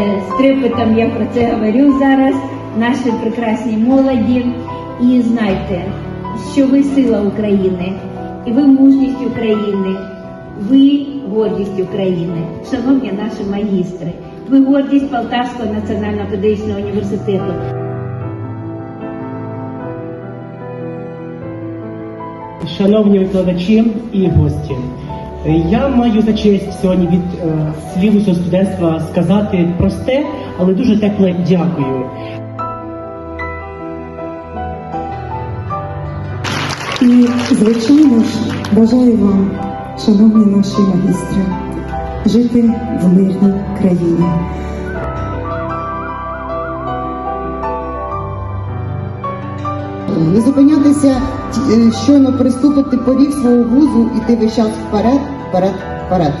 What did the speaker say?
Е, З трепетом я про це говорю зараз нашій прекрасній молоді. І знайте, що ви сила України, і ви мужність України, ви гордість України. Шановні наші магістри, ви гордість Полтавського національного педагогічного університету. Шановні викладачі і гості, я маю за честь сьогодні від е, слів усього студентства сказати просте, але дуже тепле дякую. І, звичайно ж, бажаю вам, шановні наші магістри, жити в мирній країні. Не зупинятися, е, щойно приступити поріг свого вузу, іти весь час вперед, вперед, вперед.